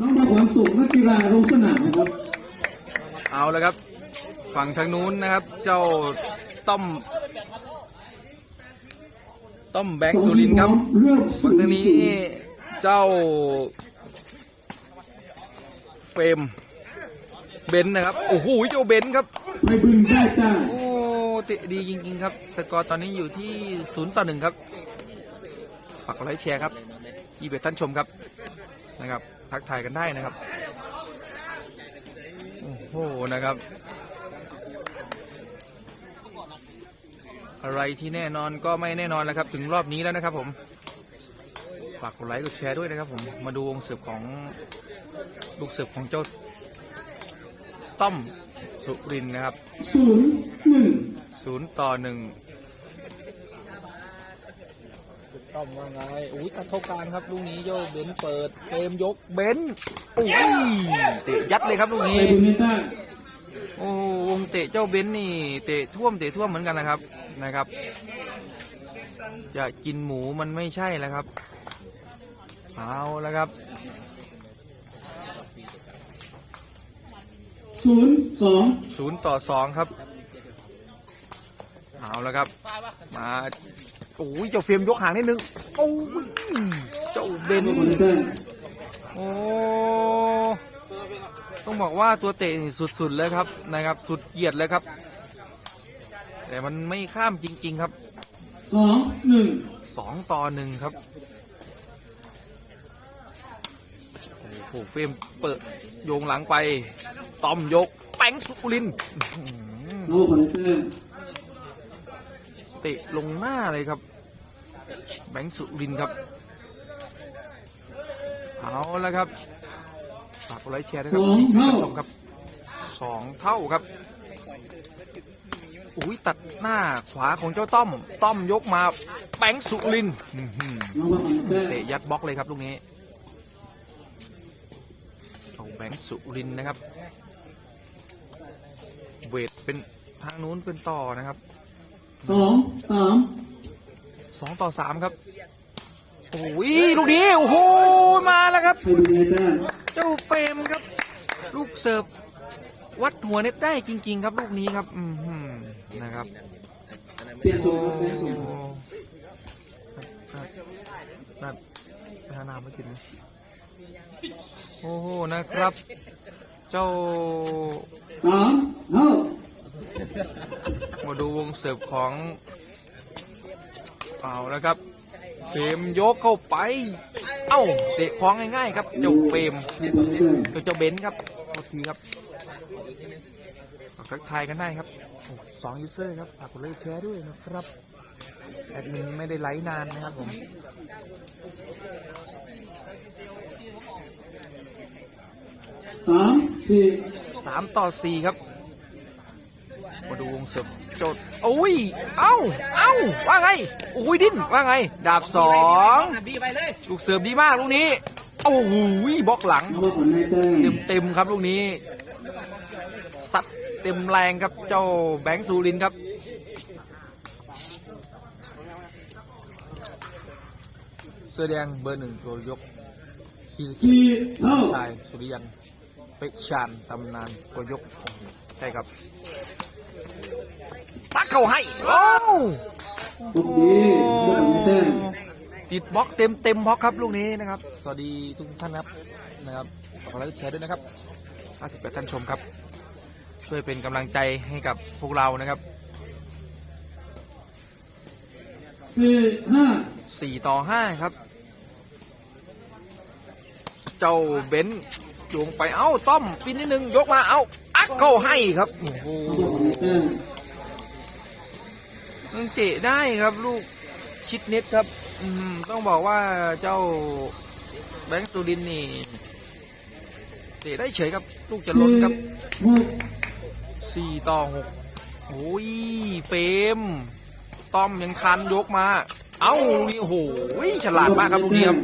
น้องมาขวัญสุขนักกีฬาลงสนามนะครับ เอาแล้วครับ ฝั่งทางนู้นนะครับ เจ้าต้อม ต้อมแบงค์สุรินทร์ครับเริ่มฝั่สูงงทางนี้สูงเจ้า เฟรมเบนซ์นะครับ โอ้โหเจ้าเบนซ์ครับไปบึงได้จ้าโอ้เตะดีจริงๆครับ สกอร์ตอนนี้อยู่ที่ศูนย์ต่อหนึ่งครับฝากกดไลค์แชร์ครับยี่เบท่านชมครับ นะครับ ทักทายกันได้นะครับ โอ้โหนะครับ อะไรที่แน่นอนก็ไม่แน่นอนแล้วครับ ถึงรอบนี้แล้วนะครับผมฝากกดไลค์กดแชร์ด้วยนะครับผมมาดูวงเสิร์ฟของลูกเสิร์ฟของเจ้าต้อมสุรินทร์นะครับศูนย์หนึ่งศูนย์ต่อหนึ่ง ต้อมว่าไงอุ้ยตัดเข้ากลางครับลูกนี้โยกเบนซ์เปิดเกมยกเบนซ์อุ้ยเตะยัดเลยครับลูกไปนี้บึงได้จ้าโอ้วงเตะเจ้าเบนซ์นี่เตะท่วมเตะท่วมเหมือนกันนะครับนะครับ จะกินหมูมันไม่ใช่แล้วครับเอาแล้วครับศูนย์สองศูนย์ต่อสองครับเอาแล้วครับ มาโอ้ยเจ้าเฟรมยกหางนิดนึงโอ้ยเจ้าเบนน้องมาขวัญได้แต้มโอ้ต้องบอกว่าตัวเตะนี่สุดๆเลยครับนะครับ สุดเหยียดเลยครับ แต่มันไม่ข้ามจริง ๆครับสองหนึ่งสองต่อหนึ่งครับโอ้โหเฟรมเปิดโยงหลังไปต้อมยกแป้งสุรินทร์อื้อหือน้องมาขวัญได้แต้มเตะลงหน้าเลยครับ แบงค์สุรินทร์ครับ เอาแล้วครับฝากกดไลค์แชร์ด้วยครับที่ชมครับสองเท่าครับอุ้ยตัดหน้าขวาของเจ้าต้อม ต้อมยกมาแบงค์สุรินทร์อื้อหือน้องมาขวัญได้แต้มเตะยัดบล็อกเลยครับลูกนี้เอาแบงค์สุรินทร์นะครับ เวทเป็นทางนู้นเป็นต่อนะครับสองสาม สองต่อสามครับโอ้ยลูกนี้โอ้โหมาแล้วครับ เจ้าเฟรมครับ ลูกเสิร์ฟวัดหัวเน็ตได้จริง ๆ ครับ ลูกนี้ครับอือหือนะครับเปลี่ยนสูโอ้งครับเปลี่ยนสูงนั่นไปหาน้ำมากินไหมโอ้โหนะครับ เจ้าสามเท่ามาดูวงเสิร์ฟของ เอาแล้วครับเฟรมยกเข้าไป เอ้าเตะคล้องง่ายๆครับเจ้าเฟรมให้ขวัญได้แต้มเจ้าเจ้าเบนซ์ครับโทษทีครับฝากทักทายกันได้ครับสองยูเซอร์ครับฝากกดไลค์แชร์ด้วยนะครับแอดมินไม่ได้ไลฟ์นานนะครับผมสามสี่สามต่อสี่ครับมาดูวงเสิร์ฟโจทย์โอ้ย เอ้า เอ้า ว่าไงโอ้ยดิ้น ว่าไง ดาบสองลูกเสิร์ฟดีมากลูกนี้ โอ้โหบล็อกหลัง เต็มเต็มครับลูกนี้ ซัดเต็มแรงครับเจ้าแบงค์ซูรินครับเสื้อแดงเบอร์หนึ่งตัวยกซีรีส์สี่เท่าชายสุริยันเป็กชานตำนานตัวยกใช่ครับ ปักเขาให้ โอ้ตบดีน้องมาขวัญได้แต้มติดบล็อกเต็มเต็มบล็อกครับลูกนี้นะครับ สวัสดีทุกท่านครับนะครับฝากกดไลค์กดแชร์ด้วยนะครับ 58 ท่านชมครับ ช่วยเป็นกำลังใจให้กับพวกเรานะครับ สี่ห้า4 ต่อ 5 ครับ เจ้าเบนซ์โยงไปเอ้าต้อมฟินนิดนึง ยกมาเอ้าอักเข้าให้ครับ โอ้โหน้องมาขวัญได้แต้ม มันเตะได้ครับลูกชิดเน็ตครับต้องบอกว่าเจ้าแบงค์สุดินนี่เตะได้เฉยครับลูกจะล้นครับสี่ต่อหกโอ้ยเฟรมต้อมยังทันยกมา เอ้าลูกนี่โอ้โหฉลาดมากครับลูกนี้ครับ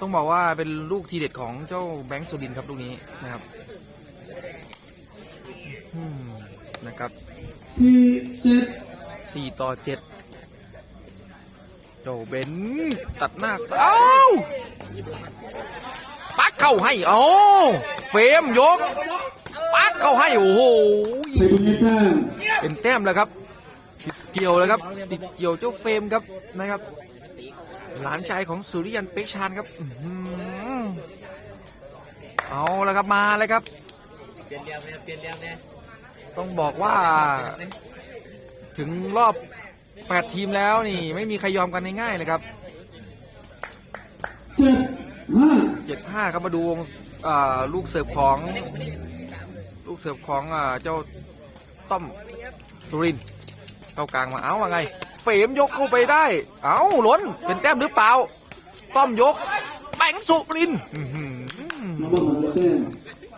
ต้องบอกว่าเป็นลูกทีเด็ดของเจ้าแบงค์สุดินครับลูกนี้นะครับนะครับสี่เจ็ด สี่ต่อเจ็ดโจเบนซ์ตัดหน้าเสาปักเข้าให้เอาเฟรมยกปักเข้าให้โอ้โหไปบุญได้แต้มเป็นแต้มแล้วครับติดเกี่ยวแล้วครับติดเกี่ยวเจ้าเฟรมครับนะครับ หลานชายของสุริยันเปกชานครับอื้อหือเอาแล้วครับมาเลยครับเปลี่ยนเรียมเนี่ยเปลี่ยนเรียมเนี่ยต้องบอกว่า ถึงรอบแปดทีมแล้วนี่ ไม่มีใครยอมกันง่ายๆเลยครับเจ็ดห้าเจ็ดห้าครับมาดูวงลูกเสิร์ฟของ ลูกเสิร์ฟของอเจ้าต้อมสุรินเข้ากลางมาเอาว่าไง เฟมยกเข้าไปได้ เอาล้นเป็นแต้มหรือเปล่า ต้อมยกแบงสุรินอื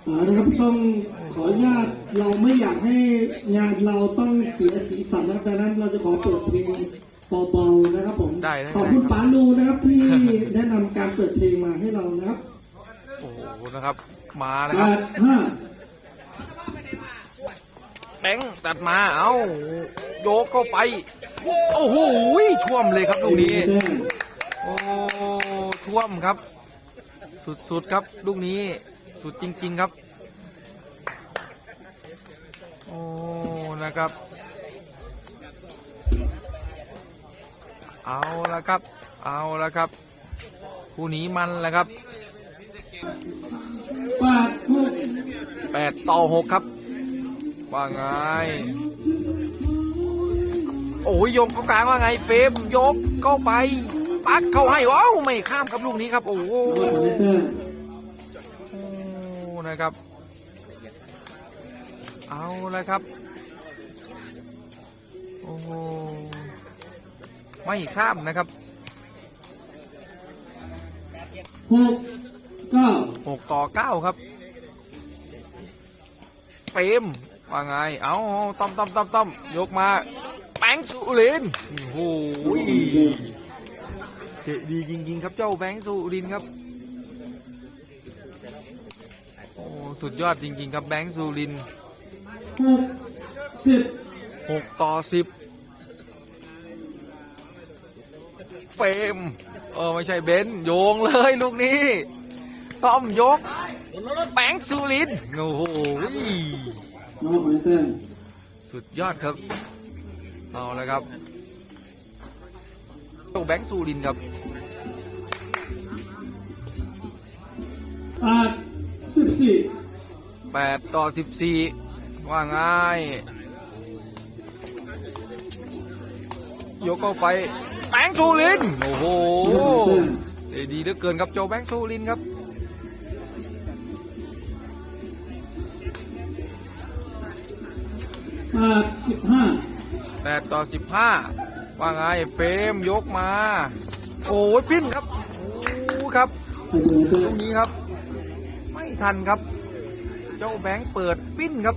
น้องบอลของได้แต้มอ่านะครับต้องขออนุญาตเราไม่อยากให้งานเราต้องเสียสีสันนะครับดังนั้นเราจะขอเปิดเพลงเบาๆนะครับผมได้ได้ ขอบคุณป๋าลูนะครับที่แนะนำการเปิดเพลงมาให้เรานะครับโอ้โหนะครับ มาแล้วแปครับดห้าแบงค์ตัดมาเอาโยกเข้าไป โอ้โหท่วมเลยครับลูกนี้แต้มโอ้ท่วมครับ สุดๆครับลูกนี้ สุดจริง ๆ ครับ โอ้ นะครับ เอาละครับ เอาละครับ คู่นี้มันล้วครับแปดต่อหกครับ ว่าไง โอ้ยโยงเข้ากลางว่าไง เฟมยกเข้าไป ปักเข้าให้ว้าวไม่ข้ามครับลูกนี้ครับ โอ้โห นะครับ เอาละครับ โอ้โห ไม่ข้ามนะครับหกเก้าหกต่อเก้าครับเฟรมว่าไง เอาต้อมต้อมต้อมต้อมยกมาแบงค์สุรินทร์โอ้โหเตะดีจริงๆครับเจ้าแบงค์สุรินทร์ครับ โอ้ สุดยอดจริง ๆ ครับแบงค์สุรินหกสิบหกต่อสิบเฟมเออไม่ใช่เบนโยงเลยลูกนี้ต้อมยกแบงค์สุรินโอ้โหสุดยอดครับเอาเลยครับเจ้าแบงค์สุรินครับแปดสิบสี่ แปดต่อสิบสี่ว่าง่าย ยกเข้าไป แบงค์สุรินทร์โอ้โหเอ้ยดีเหลือเกินครับโจแบงค์สุรินทร์ครับแปดสิบห้าแปดต่อสิบห้าว่าไงเฟรมยกมา โอ้ยปิ้นครับ โอ้ครับไปบุญได้แต้ลูมกนี้ครับ ไม่ทันครับเจ้าแบงค์เปิดปิ้นครับ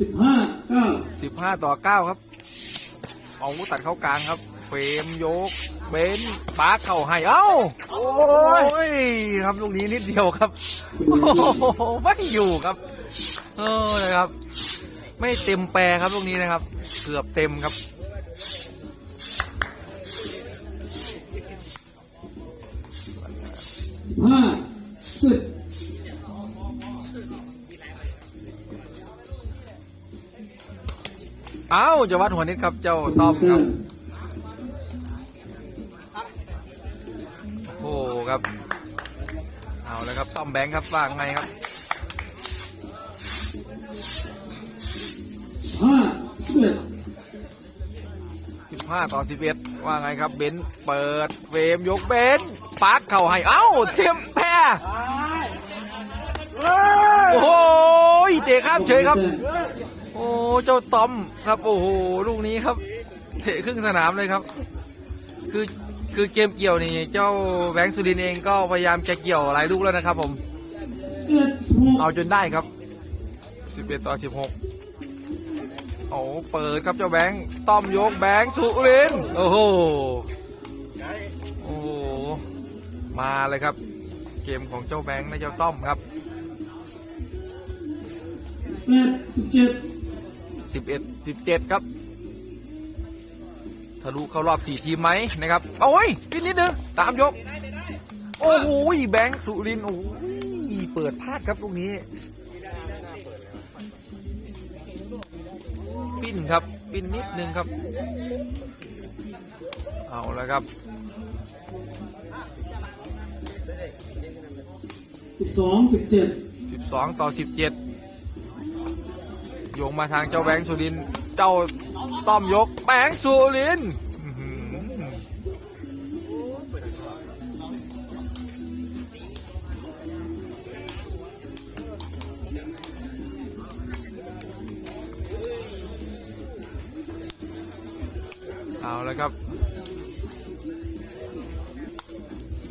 สิบห้าเก้าสิบห้าต่อเก้าครับ เอาตัดเข้ากลางครับ เฟรมยก เบนซ์ปาร์คเข้าให้ เอ้า โอ้ย ครับลูกนี้นิดเดียวครับ โอ้โหไม่อยู่ครับ เออนะครับ ไม่เต็มแปรครับลูกนี้นะครับ เกือบเต็มครับ ห้าสิบเอ้าจะวัดหัวนิดครับ เจ้าต้อมครับ โอ้ครับ เอาเลยครับต้อมแบงค์ครับว่าไงครับห้าสิบเอ็ด15ต่อ11 ว่าไงครับเบนเปิดเฟมยกเบนปาร์คเข่าให้เอ้าเทียมแพ้โอ้โหเตะข้ามเฉยครับ โอ้เจ้าตอมครับโอ้โหลูกนี้ครับ เตะครึ่งสนามเลยครับ คือคือเกมเกี่ยวนี่เจ้าแบงค์สุรินเองก็พยายามจะเกี่ยวหลายลูกแล้วนะครับผม เอ็ดสิบหกเอาจนได้ครับ 11 ต่อ 16 โอ้เปิดครับเจ้าแบงค์ต้อมยกแบงค์สุรินโอ้โหโอ้โหมาเลยครับ เกมของเจ้าแบงค์และเจ้าต้อมครับสิบแปดสิบเจ็ดสิบเอ็ดสิบเจ็ดครับทะลุเข้ารอบสี่ทีมไหมนะครับโอ้ยนิดนิดนึงตามยก โอ้โหแบงค์สุรินโอ้โหเปิดพลาดครับตรงนี้ ปิ้นครับ ปิ้นนิดนึงครับ เอาแล้วครับสิบสองสิบเจ็ด12ต่อ17โยงมาทางเจ้าแบงค์สุรินทร์เจ้าต้อมยกแบงค์สุริน เอาแล้วครับ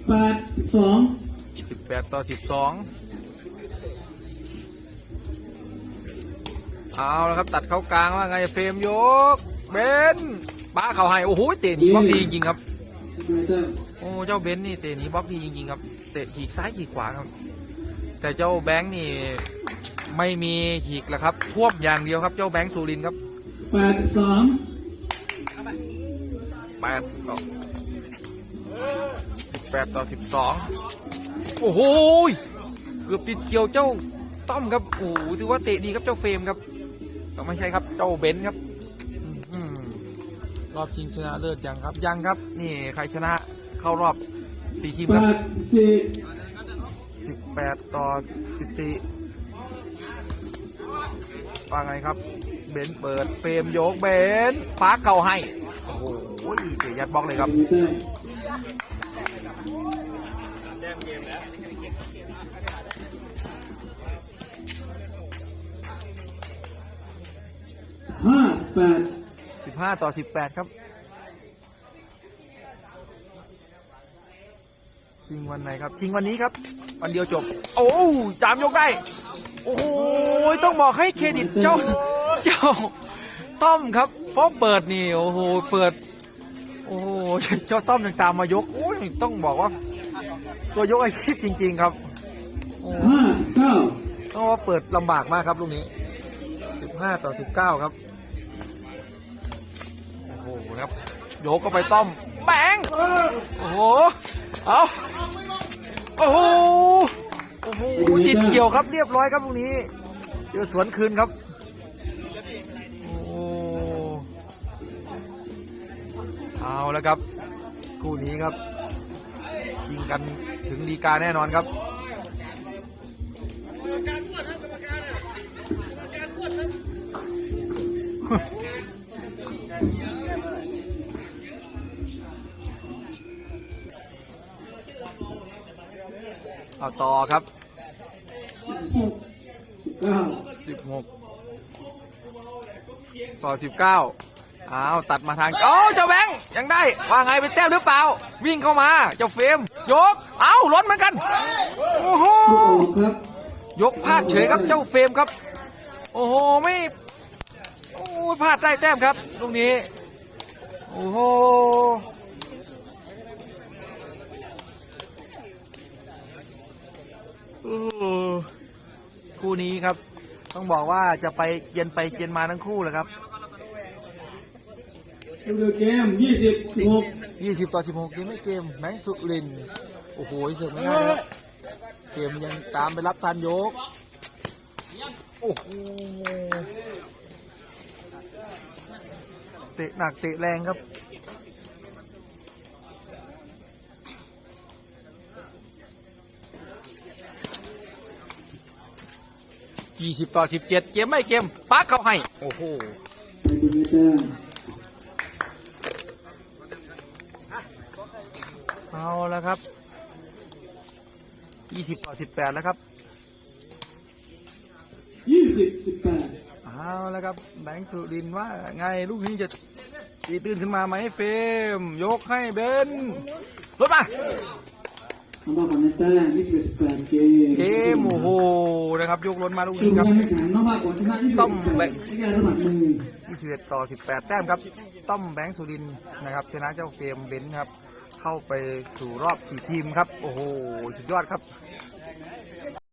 แปดสิบสอง18ต่อ12เอาแล้วครับตัดเข้ากลางว่าไงเฟรมยกเบนป้าเขาให้โอ้โหเตะหนีบล็อกดีจริงๆครับยูไนเต็ดโอ้เจ้าเบนซ์นี่เตะหนีบล็อกดีจริงๆครับเตะขีกซ้ายขีกขวาครับ แต่เจ้าแบงค์นี่ไม่มีขีกแล้วครับท่วมอย่างเดียวครับ เจ้าแบงค์สุรินทร์ครับแปดสิบสอง แปดต่อแปดต่อสิบสองโอ้โหเกือบติดเกี่ยวเจ้าต้อมครับโอ้โหถือว่าเตะดีครับเจ้าเฟรมครับก็ไม่ใช่ครับเจ้าเบนซ์ครับรอบชิงชนะเลิศยังครับยังครับ นี่ใครชนะเข้ารอบสี่ทีมครับสิสิบแปดต่อสิบสี่ว่าไงครับ เบนซ์เปิดเฟรมโยกเบนซ์ปาเก่าให้โอ้โห เตะยัดบล็อกเลยครับยูไนเต็ดห้าสิบแปดสิบห้าต่อสิบแปดครับชิงวันไหนครับ ชิงวันนี้ครับ วันเดียวจบ โอ้จามยกได้ โอ้โหต้องบอกให้เครดิตเจ้า เจ้าต้อมครับเพราะเปิดนี่ โอ้โห เปิด โอ้โหเจ้าต้อมยังตามมายกโอ้ยต้องบอกว่า ตัวยกอาชีพจริง ๆ ครับห้าสิบเก้าต้องว่าเปิดลำบากมากครับลูกนี้15ต่อ19ครับโอ้โหครับโยกก็ไปต้อมแบงโอ้โหเอาโอ้โหโอ้โหติดเกี่ยวครับเรียบร้อยครับลูกนี้เดี๋ยวสวนคืนครับ เอาแล้วครับ คู่นี้ครับยิงกันถึงดีกาแน่นอนครับเอาต่อครับสิบหกต่อสิบเก้า16ต่อ19อ้าว ตัดมาทาง โอ้ เจ้าแบงค์ ยังได้ว่าไงเป็นแต้มหรือเปล่า วิ่งเข้ามาเจ้าเฟมยก เอ้าล้นเหมือนกันโอ้โหยกพลาดเฉยครับเจ้าเฟมครับ โอ้โหไม่โอ้พลาดได้แต้มครับลูกนี้โอ้โหโอ้โหคู่นี้ครับ ต้องบอกว่าจะไปเกียนไปเกียนมาทั้งคู่เลยครับ ดูเกมยี่สิบหก20ต่อ16เกมไม่เกมแบงสุรินทร์โอ้โหเสือกไม่ได้นะครับเกมยังตามไปรับทันยก โอ้โหเตะหนักเตะแรงครับ20ต่อ17เจ็ดเกมไม่เกมปักเขาให้ โอ้โห ในยูไน เต็ดเอาแล้วครับ20ต่อ18แล้วครับยี่สิบสิบแปดเอาแล้วครับแบงค์สุรินทร์ว่าไงลูกนี้จะตีตื่นขึ้นมาไหมเฟรมยกให้เบนรถมาทำบ้าก่อนในแต้มยี่สิบสิบแปดเกมเกมโอ้โหนะครับยกรถมาลูกชินี้งครับการแข่งขันน้องบ้าก่อนชนะยี่สิบต้อมแปดที่การสมัครมือ21ต่อ18แต้มครับต้อมแบงค์สุรินทร์นะครับชนะเจ้าเฟรมเบนซ์ครับ เข้าไปสู่รอบสี่ทีมครับ โอ้โห สุดยอดครับ